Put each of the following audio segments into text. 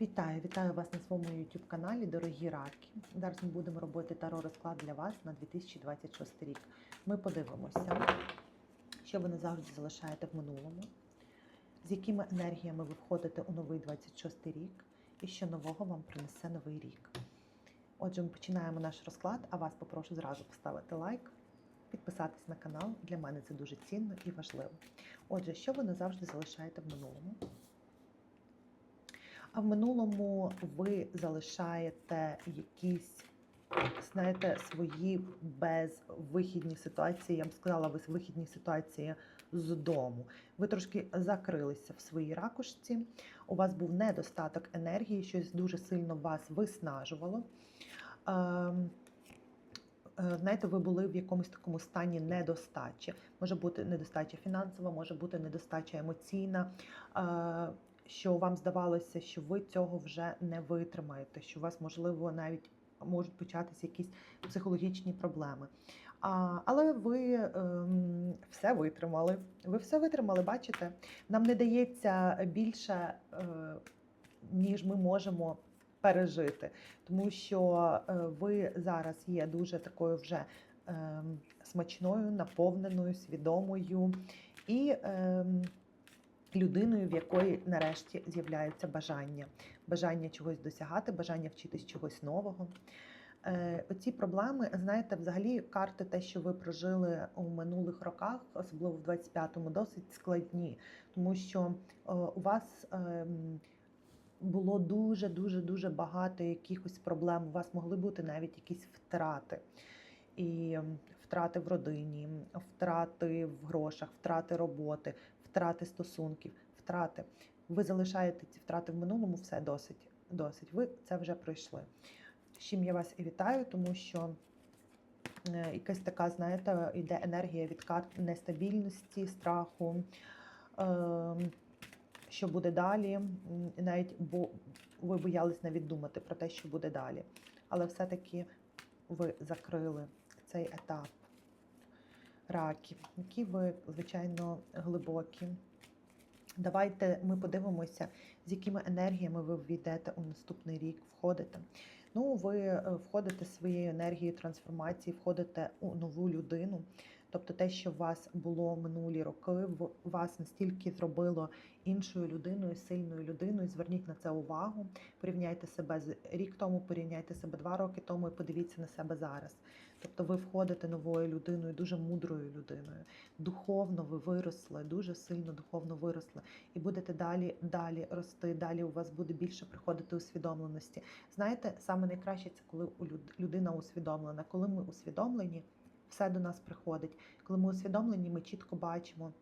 Вітаю, вітаю вас на своєму YouTube каналі, дорогі раки. Зараз ми будемо робити таро розклад для вас на 2026 рік. Ми подивимося, що ви не завжди залишаєте в минулому, з якими енергіями ви входите у новий 26 рік, і що нового вам принесе новий рік. Отже, ми починаємо наш розклад, а вас попрошу зразу поставити лайк, підписатись на канал. Для мене це дуже цінно і важливо. Отже, що ви не завжди залишаєте в минулому? А в минулому ви залишаєте якісь, знаєте, свої безвихідні ситуації. Я б сказала, ви вихідні ситуації з дому. Ви трошки закрилися в своїй ракушці. У вас був недостаток енергії, щось дуже сильно вас виснажувало. Ем, е, Знаєте, ви були в якомусь такому стані недостачі. Може бути недостача фінансова, може бути недостача емоційна. Що вам здавалося, що ви цього вже не витримаєте, що у вас, можливо, навіть можуть початися якісь психологічні проблеми. А, Але ви ем, все витримали. Ви все витримали, бачите? Нам не дається більше, е, ніж ми можемо пережити, тому що е, ви зараз є дуже такою вже ем, смачною, наповненою, свідомою і. Людиною, в якої нарешті з'являється бажання, бажання чогось досягати, бажання вчитись чогось нового. Е, Оці проблеми, знаєте, взагалі карти, те, що ви прожили у минулих роках, особливо в 25-му, досить складні, тому що е, у вас ем, було дуже дуже дуже багато якихось проблем. У вас могли бути навіть якісь втрати. І ем, втрати в родині, втрати в грошах, втрати роботи, втрати стосунків, втрати. Ви залишаєте ці втрати в минулому, все досить. досить. Ви це вже пройшли. З чим я вас і вітаю, тому що е, якась така, знаєте, йде енергія від карт нестабільності, страху. Е, що буде далі, навіть бо ви боялись навіть думати про те, що буде далі. Але все-таки ви закрили цей етап раків, які ви, звичайно, глибокі. Давайте ми подивимося, з якими енергіями ви ввійдете у наступний рік, входите. Ну, ви е, входите своєю енергією трансформації, входите у нову людину. Тобто те, що у вас було минулі роки, в- вас настільки зробило іншою людиною, сильною людиною. Зверніть на це увагу. Порівняйте себе з рік тому, порівняйте себе два роки тому і подивіться на себе зараз. Тобто ви входите новою людиною, дуже мудрою людиною. Духовно ви виросли, дуже сильно духовно виросли, і будете далі, далі рости. Далі у вас буде більше приходити усвідомленості. Знаєте, саме найкраще це коли людина усвідомлена. Коли ми усвідомлені, все до нас приходить. Коли ми усвідомлені, ми чітко бачимо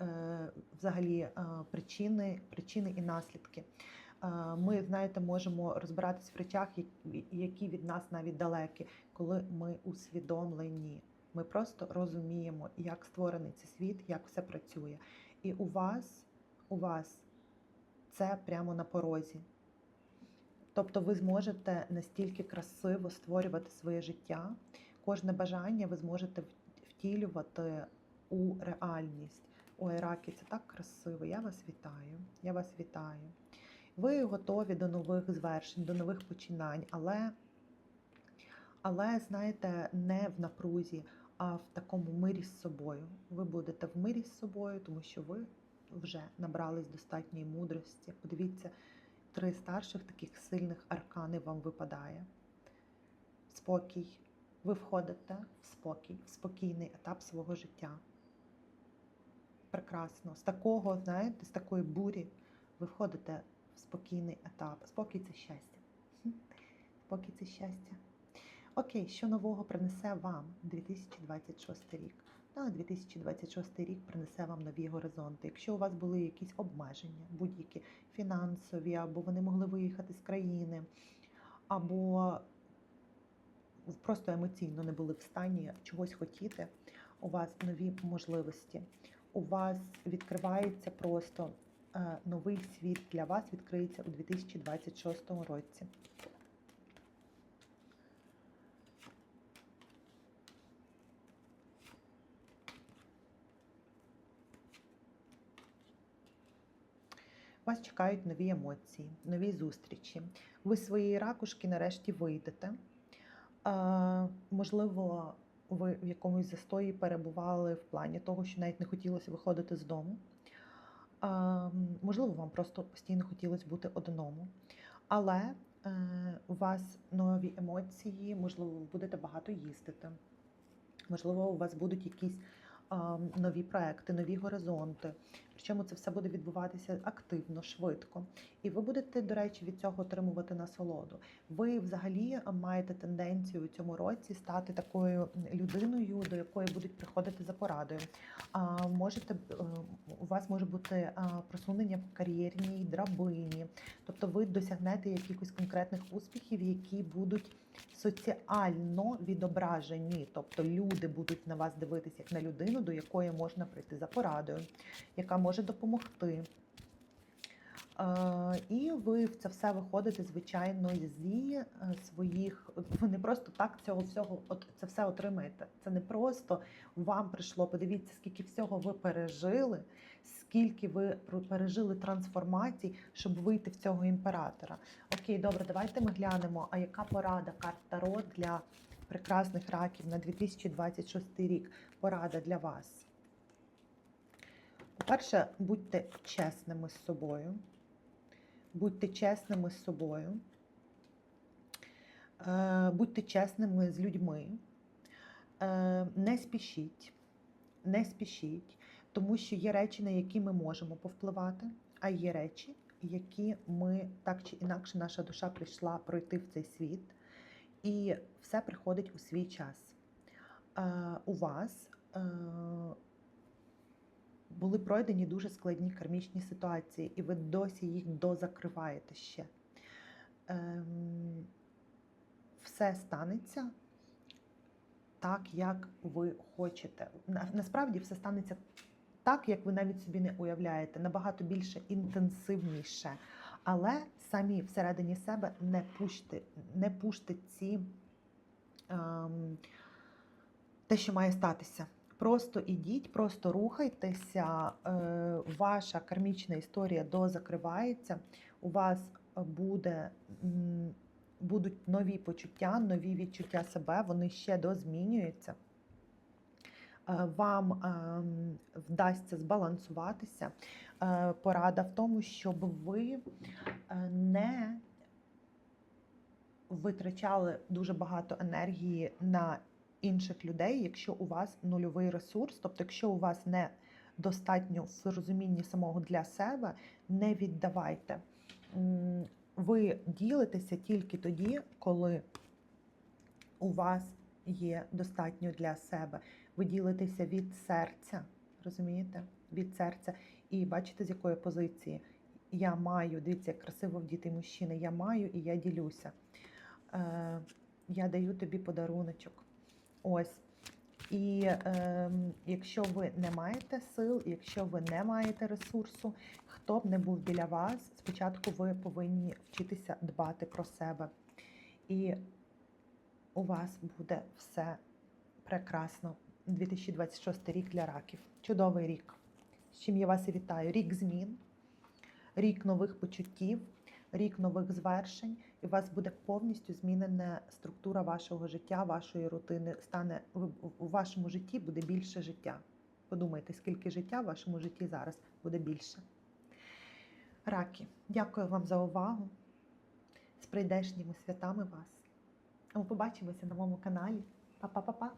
е, взагалі е, причини, причини і наслідки. Е, Ми, знаєте, можемо розбиратись в речах, які- від нас навіть далекі, коли ми усвідомлені. Ми просто розуміємо, як створений цей світ, як все працює. І у вас, у вас це прямо на порозі. Тобто ви зможете настільки красиво створювати своє життя, кожне бажання ви зможете втілювати у реальність. Ой, раки, це так красиво. Я вас вітаю. Я вас вітаю. Ви готові до нових звершень, до нових починань, але, але знаєте, не в напрузі, а в такому мирі з собою. Ви будете в мирі з собою, тому що ви вже набрались достатньої мудрості. Подивіться, три старших таких сильних аркани вам випадає. Спокій. Ви входите в спокій, в спокійний етап свого життя. Прекрасно. З такого, знаєте, з такої бурі ви входите в спокійний етап. Спокій це щастя. Спокій це щастя. Окей, що нового принесе вам 2026 рік? Ну, 2026 рік принесе вам нові горизонти. Якщо у вас були якісь обмеження, будь-які фінансові, або вони могли виїхати з країни, або просто емоційно не були в стані чогось хотіти, у вас нові можливості. У вас відкривається просто е, новий світ для вас відкриється у 2026 році. Вас чекають нові емоції, нові зустрічі. Ви з своєї ракушки нарешті вийдете. Е, можливо, ви в якомусь застої перебували в плані того, що навіть не хотілося виходити з дому. Е, можливо, вам просто постійно хотілося бути одному. Але е, у вас нові емоції, можливо, ви будете багато їздити. Можливо, у вас будуть якісь нові проекти, нові горизонти. Причому це все буде відбуватися активно, швидко. І ви будете, до речі, від цього отримувати насолоду. Ви взагалі маєте тенденцію у цьому році стати такою людиною, до якої будуть приходити за порадою. А, можете, е, у вас може бути просунення в кар'єрній драбині, тобто ви досягнете якихось конкретних успіхів, які будуть соціально відображені, тобто люди будуть на вас дивитися як на людину, до якої можна прийти за порадою, яка може допомогти. І ви в це все виходите, звичайно, зі е, своїх. Ви не просто так цього всього це все отримаєте. Це не просто вам прийшло. Подивіться, скільки всього ви пережили, скільки ви пережили трансформацій, щоб вийти в цього імператора. Окей, добре, давайте ми глянемо. А яка порада карт Таро для прекрасних раків на 2026 рік? Порада для вас. По-перше, будьте чесними з собою. Будьте чесними з собою. Е, Будьте чесними з людьми. Е, Не спішіть. Не спішіть, тому що є речі, на які ми можемо повпливати, а є речі, які ми так чи інакше наша душа прийшла пройти в цей світ, і все приходить у свій час. Е, У вас були пройдені дуже складні кармічні ситуації, і ви досі їх дозакриваєте ще. Ем, Все станеться так, як ви хочете. Насправді все станеться так, як ви навіть собі не уявляєте, набагато більше інтенсивніше. Але самі всередині себе не пуште, не пуште ці ем, те, що має статися. Просто ідіть, просто рухайтеся. Е, ваша кармічна історія дозакривається. У вас буде, будуть нові почуття, нові відчуття себе, вони ще дозмінюються. Е, Вам ем, вдасться збалансуватися. Е, Порада в тому, щоб ви не витрачали дуже багато енергії на інших людей, якщо у вас нульовий ресурс, тобто, якщо у вас не достатньо в розумінні самого для себе, не віддавайте. Ви ділитеся тільки тоді, коли у вас є достатньо для себе. Ви ділитеся від серця, розумієте? Від серця. І бачите, з якої позиції я маю, дивіться, як красиво вдіти мужчини, я маю і я ділюся. Е, я даю тобі подаруночок. Ось. І е, якщо ви не маєте сил, якщо ви не маєте ресурсу, хто б не був біля вас, спочатку ви повинні вчитися дбати про себе. І у вас буде все прекрасно. 2026 рік для раків. Чудовий рік. З чим я вас і вітаю. Рік змін, рік нових почуттів, рік нових звершень. І у вас буде повністю змінена структура вашого життя, вашої рутини. Стане у вашому житті буде більше життя. Подумайте, скільки життя в вашому житті зараз буде більше. Раки, дякую вам за увагу. З прийдешніми святами вас. Ми побачимося на моєму каналі. Па-па-па-па!